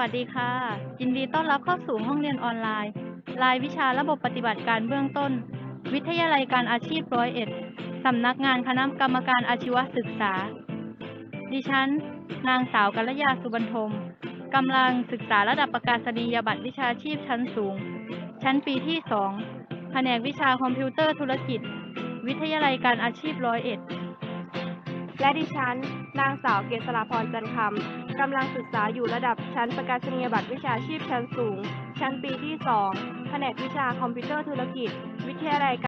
วัสดีค่ะ ยินดีต้อนรับเข้าสู่ห้องเรียนออนไลน์ รายวิชาระบบปฏิบัติการเบื้องต้น วิทยาลัยการอาชีพร้อยเอ็ดสำนักงานคณะกรรมการอาชีวศึกษา ดิฉัน นางสาวกัลยาสุบรรทมกำลังศึกษาระดับประกาศนียบัตรวิชาชีพชั้นสูง ชั้นปีที่ 2 แผนกวิชาคอมพิวเตอร์ธุรกิจ วิทยาลัยการอาชีพร้อยเอ็ด และดิฉัน นางสาวเกษราพรจันคำกำลังศึกษาอยู่ระดับชั้นประกาศนียบัตรวิชาชีพชั้นสูง ชั้นปีที่ 2 แผนกวิชาคอมพิวเตอร์ธุรกิจ วิทยาลัย